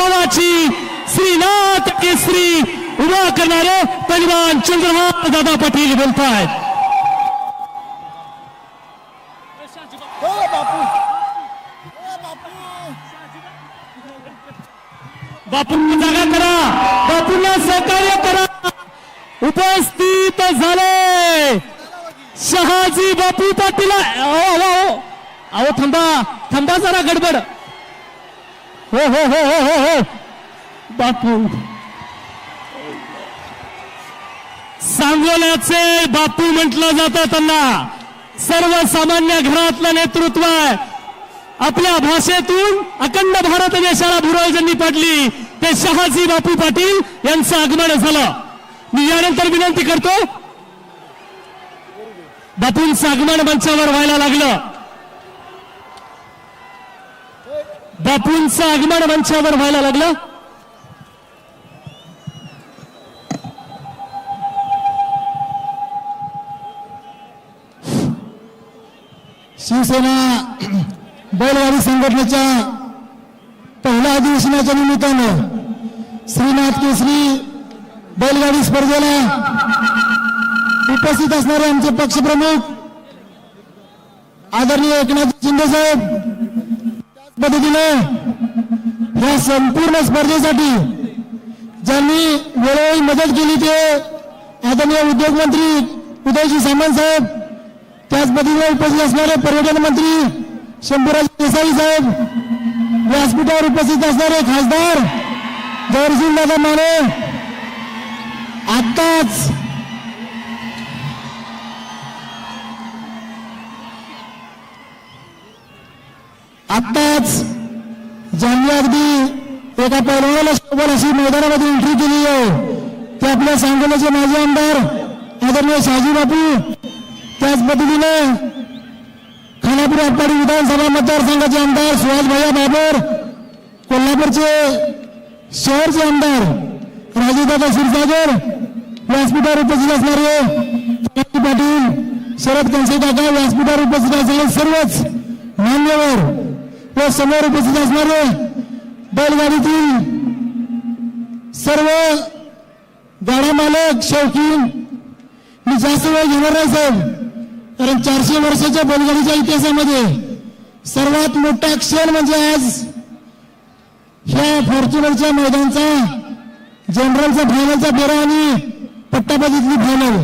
वैभवाची श्रीनाथ केसरी उभा करणारे पैलवान चंद्रहार दादा पाटील बोलतायत बापूंना जागा करा. बापूंना सहकार्य करा. उपस्थित झाले. शहाजी बापू पाटील अहो अहो. अहो थांबा. थांबा जरा गडबड. हो हो हो हो हो हो. बापू. सांगोल्याचे बापू म्हटलं जातं त्यांना. सर्वसामान्य घरातलं नेतृत्व आहे. आपल्या भाषेतून अखंड भारत देशाला भुरळ ज्यांनी पडली. ते शहाजी बापू पाटील यांचं आगमन झालं. मी यानंतर विनंती करतो बापूंचं आगमन मंचावर व्हायला लागलं. बापूंचं आगमन मंचावर व्हायला लागलं. शिवसेना बैलगाडी संघटनेच्या पहिल्या अधिवेशनाच्या निमित्तानं श्रीनाथ केसरी बैलगाडी स्पर्धेला उपस्थित असणारे आमचे पक्षप्रमुख आदरणीय एकनाथ शिंदे साहेब पद्धतीने या संपूर्ण स्पर्धेसाठी ज्यांनी वेळोवेळी मदत केली ते आदरणीय उद्योगमंत्री उदयजी सामंत साहेब त्याच पद्धतीने उपस्थित असणारे पर्यटन मंत्री शंभूराज देसाई साहेब व्यासपीठावर उपस्थित असणारे खासदार जयसिंग दादा माने आत्ताच आत्ताच ज्यांनी अगदी एका पैलवानाला शोभल अशी मैदानामध्ये एंट्री केली आहे. ते आपल्या सांगोल्याचे माजी आमदार आदरणीय शहाजी बापू त्याच पद्धतीने खानापूर आटपाडी विधानसभा मतदारसंघाचे आमदार सुहास भैया बाबर कोल्हापूरचे शहरचे आमदार राजेदादा क्षीरसागर व्यासपीठावर उपस्थित असणारे पाटील शरद कंसे काका व्यासपीठावर उपस्थित असणारे सर्वच मान्यवर व समोर उपस्थित असणारे बैलगाडीतील सर्व गाडा मालक शौकीन मी जास्त वेळ घेणार नाही साहेब. कारण चारशे वर्षाच्या बैलगाडीच्या इतिहासामध्ये सर्वात मोठा क्षण म्हणजे आज ह्या फॉर्च्युनरच्या मैदानचा जनरलचा फायनलचा फेरा आणि पट्टापतीतली फायनल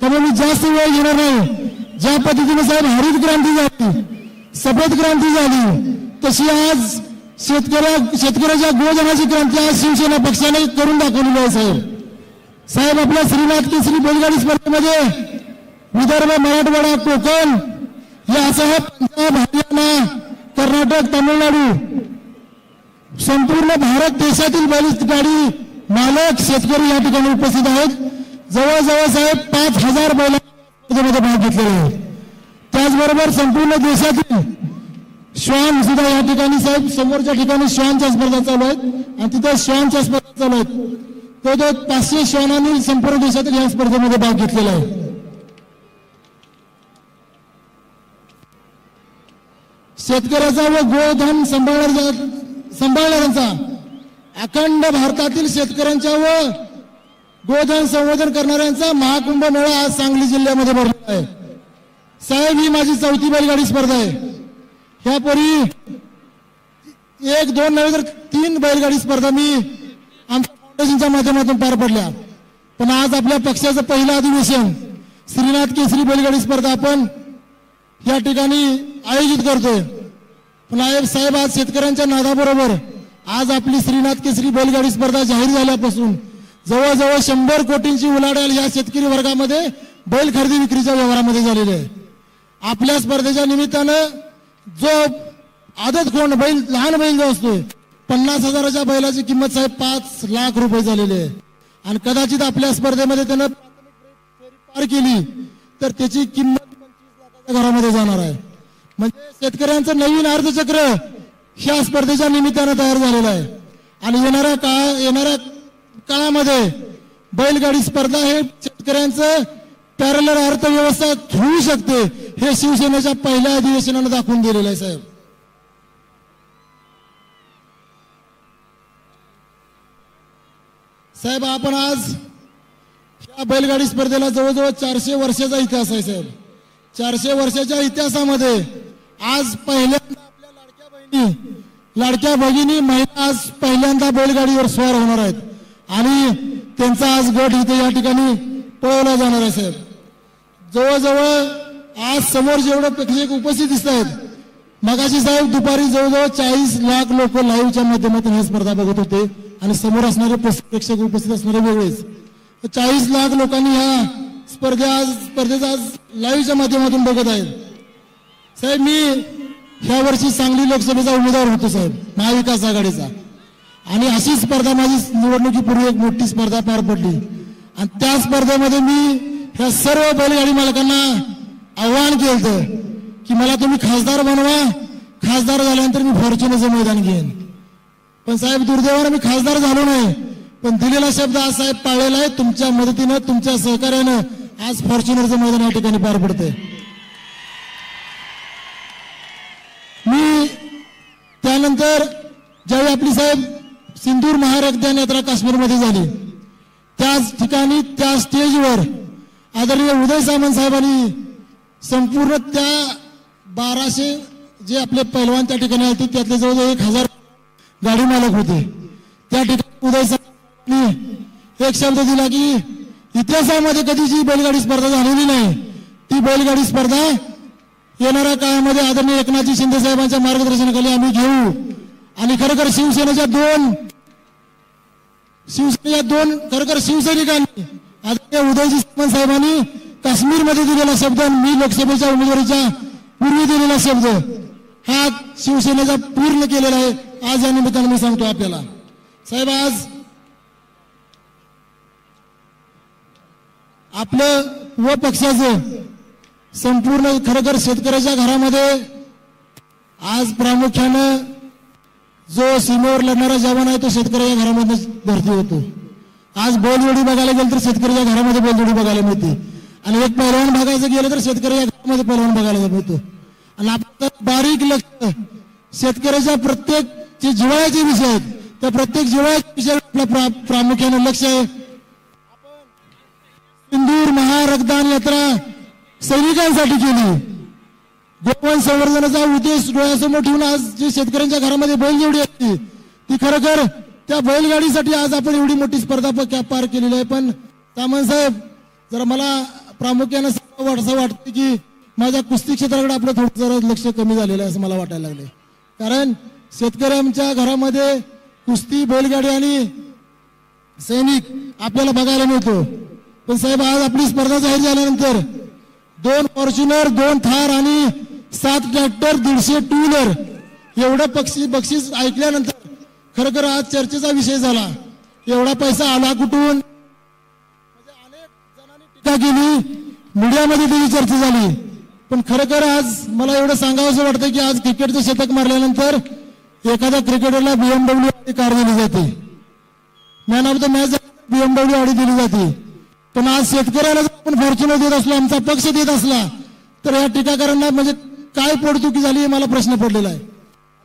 त्यामुळे मी जास्त वेळ घेणार नाही. ज्या पद्धतीने साहेब हरित क्रांती झाली सफेद क्रांती झाली तशी आज शेतकऱ्या शेतकऱ्याच्या गोधनाची क्रांती आज शिवसेना पक्षाने करून दाखवलेली आहे साहेब. साहेब आपल्या श्रीनाथ केसरी बैलगाडी स्पर्धेमध्ये विदर्भ मराठवाडा कोकण यासह पंजाब हरियाणा कर्नाटक तामिळनाडू संपूर्ण भारत देशातील बैलगाडी मालक शेतकरी या ठिकाणी उपस्थित आहेत. जवळजवळ साहेब पाच हजार बैलांमध्ये भाग घेतलेले आहेत. त्याचबरोबर संपूर्ण देशातील श्वान सुद्धा या ठिकाणी साहेब समोरच्या ठिकाणी श्वानच्या स्पर्धा चालू आहेत आणि तिथे श्वानच्या स्पर्धा चालू आहेत. तो तो पाचशे श्वानांनी संपूर्ण देशातील या स्पर्धेमध्ये भाग घेतलेला आहे. शेतकऱ्याचा व गोधन सांभाळणार सांभाळणाऱ्यांचा अखंड भारतातील शेतकऱ्यांच्या व गोधन संवर्धन करणाऱ्यांचा महाकुंभ मेळा आज सांगली जिल्ह्यामध्ये भरला आहे. साहेब ही माझी चौथी बैलगाडी स्पर्धा आहे. ह्यापूर्वी एक दोन नव्हे तर तीन बैलगाडी स्पर्धा मी आमच्या फाउंडेशनच्या माध्यमातून पार पडल्या. पण आज आपल्या पक्षाचं पहिलं अधिवेशन श्रीनाथ केसरी बैलगाडी स्पर्धा आपण या ठिकाणी आयोजित करतोय. पण नायब साहेब आज शेतकऱ्यांच्या नादाबरोबर आज आपली श्रीनाथ केसरी बैलगाडी स्पर्धा जाहीर झाल्यापासून जवळजवळ शंभर कोटींची उलाढाल या शेतकरी वर्गामध्ये बैल खरेदी विक्रीच्या व्यवहारामध्ये झालेली आहे. आपल्या स्पर्धेच्या निमित्तानं जो आदत कोण बैल लहान बैल जो असतोय पन्नास हजाराच्या बैलाची किंमत साहेब पाच लाख रुपये झालेली आहे. आणि कदाचित आपल्या स्पर्धेमध्ये त्यानं पार केली तर त्याची किंमत घरामध्ये जाणार आहे. म्हणजे शेतकऱ्यांचं नवीन अर्थचक्र ह्या स्पर्धेच्या निमित्तानं तयार झालेलं आहे. आणि येणाऱ्या काळ येणाऱ्या काळामध्ये बैलगाडी स्पर्धा हे शेतकऱ्यांचं पॅरलर अर्थव्यवस्था होऊ शकते. हे शिवसेनेच्या पहिल्या अधिवेशनानं दाखवून दिलेलं आहे साहेब. साहेब आपण आज या बैलगाडी स्पर्धेला जवळजवळ चारशे वर्षाचा इतिहास आहे साहेब. चारशे वर्षाच्या इतिहासामध्ये आज पहिल्यांदा आपल्या लाडक्या बहिणी लाडक्या भगिनी महिला आज पहिल्यांदा बैलगाडीवर स्वार होणार आहेत. आणि त्यांचा आज गट इथे या ठिकाणी पळवला जाणार आहे साहेब. जवळजवळ आज समोर जेवढं प्रेक्षक उपस्थित दिसत आहेत मगाशी साहेब दुपारी जवळजवळ चाळीस लाख लोक लाईव्हच्या माध्यमातून ही स्पर्धा बघत होते आणि समोर असणारे पस- प्रेक्षक उपस्थित असणारे वेगळेच. चाळीस लाख लोकांनी ह्या स्पर्धे आज स्पर्धेचा आज लाईव्हच्या माध्यमातून बघत आहेत. साहेब मी ह्या वर्षी सांगली लोकसभेचा उमेदवार होतो साहेब महाविकास आघाडीचा. आणि अशी स्पर्धा माझी निवडणुकीपूर्वी एक मोठी स्पर्धा पार पडली. आणि त्या स्पर्धेमध्ये मी ह्या सर्व बैलगाडी मालकांना आव्हान केलं की मला तुम्ही खासदार बनवा. खासदार झाल्यानंतर मी फॉर्च्युनरचं मैदान घेईन. पण साहेब दुर्दैवानं मी खासदार झालो नाही. पण दिलेला शब्द आज साहेब पाळलेला आहे. तुमच्या मदतीनं तुमच्या सहकार्यानं आज फॉर्च्युनरचं मैदान या ठिकाणी पार पडतंय. मी त्यानंतर ज्यावेळी आपली साहेब सिंदूर महारक्तदान यात्रा काश्मीरमध्ये झाली त्याच ठिकाणी त्या स्टेजवर आदरणीय उदय सामंत साहेबांनी संपूर्ण त्या बाराशे जे आपले पैलवान त्या ठिकाणी आले त्यातले जवळजवळ एक हजार गाडी मालक होते. त्या ठिकाणी उदय एक शब्द दिला की इतिहासामध्ये कधी जी बैलगाडी स्पर्धा झालेली नाही. ती बैलगाडी स्पर्धा येणाऱ्या काळामध्ये आदरणीय एकनाथजी शिंदे साहेबांच्या मार्गदर्शनाखाली आम्ही घेऊ. आणि खरोखर शिवसेनेच्या दोन शिवसेनेच्या दोन खरोखर शिवसैनिकांनी आदरणीय उदयजी सामंत साहेबांनी काश्मीरमध्ये दिलेला शब्द आणि मी लोकसभेच्या उमेदवारीच्या पूर्वी दिलेला शब्द हा शिवसेनेचा पूर्ण केलेला आहे. आज या निमित्तानं मी सांगतो आपल्याला. साहेब आज आपलं व पक्षाचं संपूर्ण खरोखर शेतकऱ्याच्या घरामध्ये आज प्रामुख्यानं जो सीमेवर लढणारा जवान आहे तो शेतकऱ्याच्या घरामध्ये भरती होतो. आज बोलजोडी बघायला गेलं तर शेतकऱ्याच्या घरामध्ये बोलजोडी बघायला मिळते. आणि एक पैलवान बघायचं गेलं तर शेतकरी घरामध्ये पैलवान बघायला मिळतो आणि आपण बारीक लक्ष शेतकऱ्याच्या प्रत्येक जे जिवाळ्याचे विषय आहेत त्या प्रत्येक जिवाळ्याच्या विषयावर आपलं प्रा- लक्ष आहे. इंदूर महारक्तदान यात्रा सैनिकांसाठी केली. गोपन संवर्धनाचा उद्देश डोळ्यासमोर ठेवून आज जे शेतकऱ्यांच्या घरामध्ये बैलजोडी असते ती खरोखर त्या बैलगाडीसाठी आज आपण एवढी मोठी स्पर्धा पार केलेली आहे. पण सामंत साहेब जरा मला प्रामुख्यानं वाट- असं वाटतं की माझ्या कुस्ती क्षेत्राकडे आपलं थोडं जरा लक्ष कमी झालेलं आहे असं मला वाटायला लागले कारण शेतकऱ्यांच्या घरामध्ये कुस्ती बैलगाडी आणि सैनिक आपल्याला बघायला मिळतो. पण साहेब आज आपली स्पर्धा जाहीर झाल्यानंतर दोन फॉर्च्युनर दोन थार आणि सात ट्रॅक्टर दीडशे टू व्हीलर एवढं पक्षी बक्षीस ऐकल्यानंतर खरोखर आज चर्चेचा विषय झाला. एवढा पैसा आला कुठून? टीका केली मीडियामध्ये त्याची चर्चा झाली. पण खरोखर आज मला एवढं सांगावं वाटतं की आज क्रिकेटचं शतक मारल्यानंतर एखाद्या क्रिकेटरला बीएमडब्ल्यू कार दिली जाते. Man of the match BMW Audi दिली जाते. पण आज शेतकऱ्याला जर आपण फॉर्च्युनर देत असलो आमचा पक्ष देत असला तर या टीकाकारांना म्हणजे काय पोडतुकी झाली हे मला प्रश्न पडलेला आहे.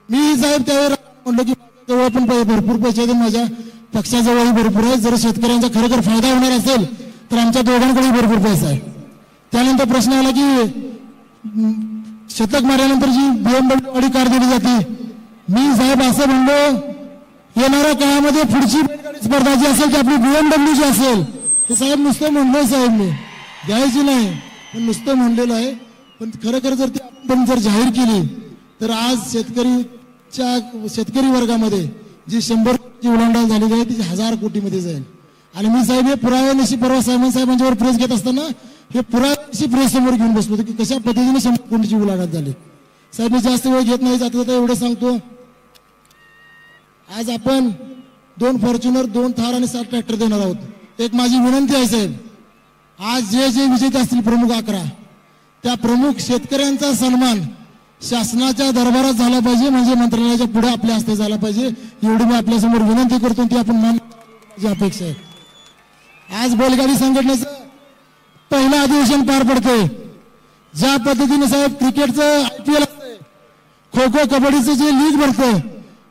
मी साहेब त्यावेळेला म्हणलो की जवळ पण भरपूर पैसे आहेत माझ्या पक्षाजवळही भरपूर आहे जर शेतकऱ्यांचा खरोखर फायदा होणार असेल तर आमच्या दोघांकडेही भरपूर पैसा आहे. त्यानंतर प्रश्न आला की शतक मारल्यानंतर जी बीएमडब्ल्यू गाडी कार दिली जाते मी साहेब असं म्हणलो येणाऱ्या काळामध्ये पुढची स्पर्धा जी असेल ती आपली बीएमडब्ल्यू जी असेल. हे साहेब नुसतं म्हणलोय साहेब मी. द्यायची नाही पण नुसतं म्हणलेलं आहे. पण खरोखर जर ती आपण जर जाहीर केली तर आज शेतकरीच्या शेतकरी वर्गामध्ये जी शंभर कोटीची उलांडाल झालेली आहे ती हजार कोटीमध्ये जाईल. आणि मी साहेब हे पुराव्यानिशी परवा साहेब साहेबांच्यावर प्रेस घेत असताना हे पुराव्यानिशी प्रेस समोर घेऊन बसलो होतो की कशा पद्धतीने शंभर कोटीची उलाढात झाली. साहेब मी जास्त वेळ घेत नाही जाता जाता एवढं सांगतो. आज आपण दोन फॉर्च्युनर दोन थार आणि सात ट्रॅक्टर देणार आहोत. एक माझी विनंती आहे साहेब. आज जे जे विजेते असतील प्रमुख अकरा त्या प्रमुख शेतकऱ्यांचा सन्मान शासनाच्या दरबारात झाला पाहिजे म्हणजे मंत्रालयाच्या पुढे आपल्या हस्ते झाला पाहिजे. एवढी मी आपल्यासमोर विनंती करतो ती आपण मान जी अपेक्षा आहे. आज बैलगाडी संघटनेचं पहिलं अधिवेशन पार पडतंय. ज्या पद्धतीने साहेब क्रिकेटचं आयपीएल असतंय खो खो कबड्डीचं जे लीग भरतं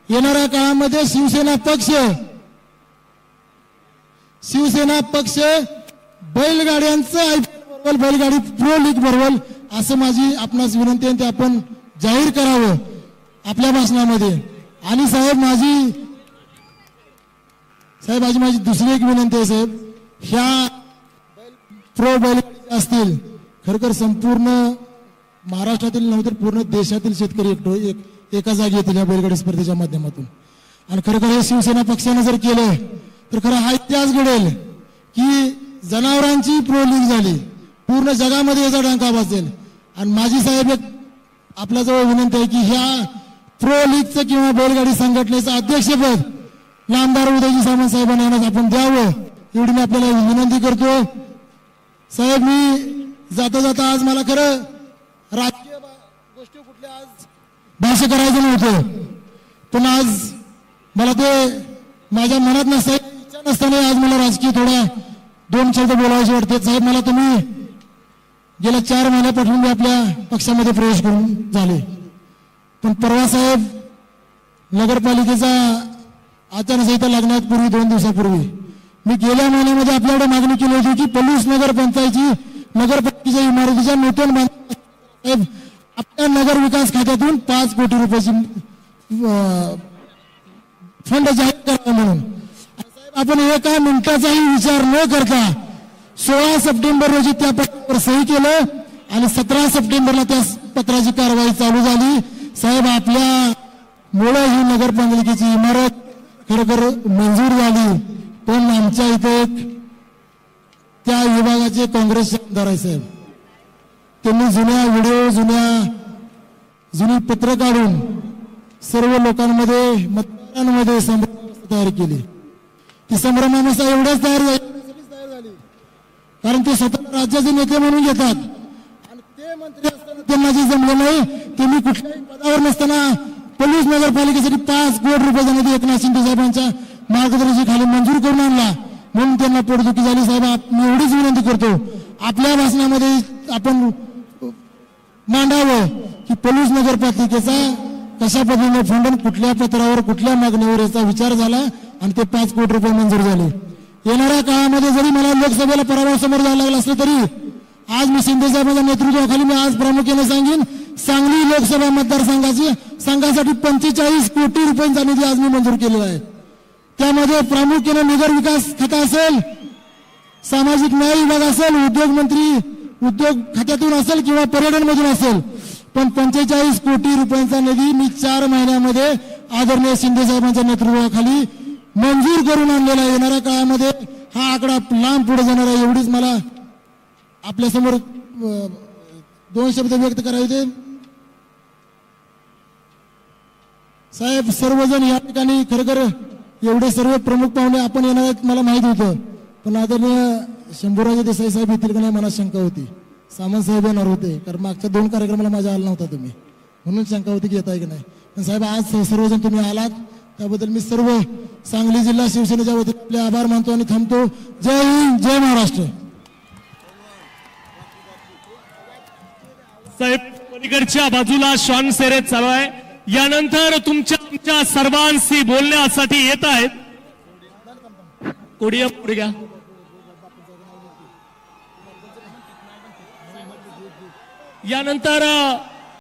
येणाऱ्या काळामध्ये शिवसेना पक्ष शिवसेना पक्ष बैलगाड्यांचं आय बरोबर बैलगाडी प्रो लीग भरवल असं माझी आपणास विनंती आहे ते आपण जाहीर करावं आपल्या भाषणामध्ये. आणि साहेब माझी साहेब माझी माझी दुसरी एक विनंती आहे साहेब. ह्या प्रो बैलगाडी असतील खरखर तर संपूर्ण महाराष्ट्रातील नव्हे तर पूर्ण देशातील शेतकरी एकटो एक एका जागी येतील या बैलगाडी स्पर्धेच्या माध्यमातून. आणि खरं हे शिवसेना पक्षानं जर केलं तर खरं हा इतिहास घडेल की जनावरांची प्रो लीग झाली. पूर्ण जगामध्ये याचा डंका वाजेल. आणि माझी साहेब एक आपल्याजवळ विनंती आहे की ह्या प्रो लीगचं किंवा बैलगाडी संघटनेचं अध्यक्षपद नामदार उदयजी सामंत साहेबांना यांनाच आपण द्यावं. एवढी मी आपल्याला विनंती करतो. साहेब मी जाता जाता आज मला खरं राजकीय गोष्टी कुठल्या आज भाष्य करायचं नव्हतं. पण आज मला ते माझ्या मनात नसता इच्छा नसताना आज मला राजकीय थोडा दोन शब्द बोलायचे वाटते. साहेब मला तुम्ही गेल्या चार महिन्यापासून मी आपल्या पक्षामध्ये प्रवेश करून झाले. पण परवा साहेब नगरपालिकेचा आचारसंहिता लागण्यापूर्वी दोन दिवसापूर्वी मी गेल्या महिन्यामध्ये आपल्याकडे मागणी केली होती की पलूस नगर पंचायतची नगरपालिकेच्या इमारतीच्या नूतन आपल्या नगर विकास खात्यातून पाच कोटी रुपयाची फंड जाहीर करावा म्हणून. आपण एका मिनिटाचाही विचार न करता सोळा सप्टेंबर रोजी त्या पत्रावर सही केलं आणि सतरा सप्टेंबरला त्या पत्राची कारवाई चालू झाली. साहेब आपल्या मुळे ही नगरपालिकेची इमारत खरोखर मंजूर झाली. पण आमच्या इथे एक त्या विभागाचे काँग्रेसचे आमदार आहे साहेब. त्यांनी जुन्या व्हिडिओ जुन्या जुनी पत्र काढून सर्व लोकांमध्ये मतदारांमध्ये संभ्रमावस्था तयार केली. ती संभ्रमावस्था एवढ्याच तयार झाली. कारण ते स्वतः राज्याचे नेते म्हणून घेतात. आणि ते मंत्री असताना त्यांना जे जमलं नाही. ते मी कुठल्याही पदावर नसताना पोलीस नगरपालिकेसाठी पाच कोटी रुपये निधी एकनाथ शिंदे साहेबांच्या मार्गदर्शनाखाली मंजूर करून आणला. म्हणून त्यांना पोटदुखी झाली. साहेब मी एवढीच विनंती करतो. आपल्या भाषणामध्ये आपण मांडावं की पोलीस नगरपालिकेचा कशा पद्धतीने फंडन कुठल्या पत्रावर कुठल्या मागणीवर याचा विचार झाला आणि ते पाच कोटी रुपये मंजूर झाले. येणाऱ्या काळामध्ये जरी मला लोकसभेला पराभव समोर जायला लागला असलं तरी आज मी शिंदे साहेबांच्या नेतृत्वाखाली मी आज प्रामुख्याने सांगेन सांगली लोकसभा मतदारसंघाची संघासाठी पंचेचाळीस कोटी रुपयांचा निधी आज मी मंजूर केलेला आहे. त्यामध्ये प्रामुख्याने नगर विकास खाता असेल सामाजिक न्याय विभाग असेल उद्योग मंत्री उद्योग खात्यातून असेल किंवा पर्यटन मधून असेल. पण पंचेचाळीस कोटी रुपयांचा निधी मी चार महिन्यामध्ये आदरणीय शिंदे साहेबांच्या नेतृत्वाखाली मंजूर करून आणलेला येणाऱ्या काळामध्ये हा आकडा लांब पुढे जाणार आहे एवढीच मला आपल्यासमोर दोन शब्द व्यक्त करायचे साहेब सर्वजण या ठिकाणी खरं खरं एवढे सर्व प्रमुख पाहुणे आपण येणार आहेत मला माहीत होतं. पण आदरणीय शंभूराजे देसाई साहेब येतील का नाही मला शंका होती. सामंत साहेब येणार होते कारण मागच्या दोन कार्यक्रमाला माझ्या आला नव्हता तुम्ही. म्हणून शंका होती की येताय की नाही. पण साहेब आज सर्वजण तुम्ही आलात त्याबद्दल मी सर्व सांगली जिल्हा शिवसेनेच्या वतीने आपले आभार मानतो आणि थांबतो. जय हिंद जय महाराष्ट्र. साहेब पलीकडच्या बाजूला श्वान सेरेत चालू आहे. यानंतर तुमच्या तुमच्या सर्वांशी बोलण्यासाठी येत आहेत. कोडिया पुढे घ्या. यानंतर